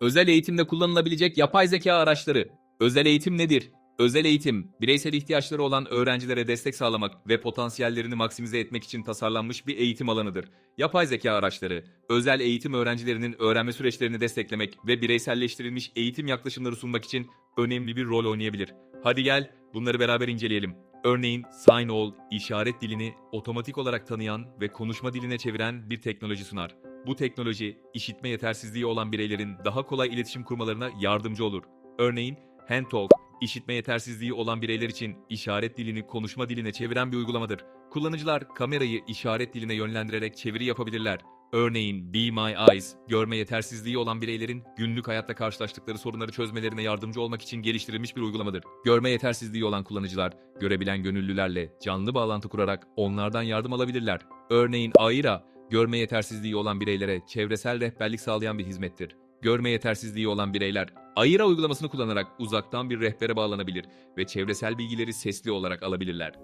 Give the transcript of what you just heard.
Özel eğitimde kullanılabilecek yapay zeka araçları. Özel eğitim nedir? Özel eğitim, bireysel ihtiyaçları olan öğrencilere destek sağlamak ve potansiyellerini maksimize etmek için tasarlanmış bir eğitim alanıdır. Yapay zeka araçları, özel eğitim öğrencilerinin öğrenme süreçlerini desteklemek ve bireyselleştirilmiş eğitim yaklaşımları sunmak için önemli bir rol oynayabilir. Hadi gel, bunları beraber inceleyelim. Örneğin Sign All, işaret dilini otomatik olarak tanıyan ve konuşma diline çeviren bir teknoloji sunar. Bu teknoloji, işitme yetersizliği olan bireylerin daha kolay iletişim kurmalarına yardımcı olur. Örneğin HandTalk, işitme yetersizliği olan bireyler için işaret dilini konuşma diline çeviren bir uygulamadır. Kullanıcılar kamerayı işaret diline yönlendirerek çeviri yapabilirler. Örneğin Be My Eyes, görme yetersizliği olan bireylerin günlük hayatta karşılaştıkları sorunları çözmelerine yardımcı olmak için geliştirilmiş bir uygulamadır. Görme yetersizliği olan kullanıcılar, görebilen gönüllülerle canlı bağlantı kurarak onlardan yardım alabilirler. Örneğin Aira, görme yetersizliği olan bireylere çevresel rehberlik sağlayan bir hizmettir. Görme yetersizliği olan bireyler, Aira uygulamasını kullanarak uzaktan bir rehbere bağlanabilir ve çevresel bilgileri sesli olarak alabilirler.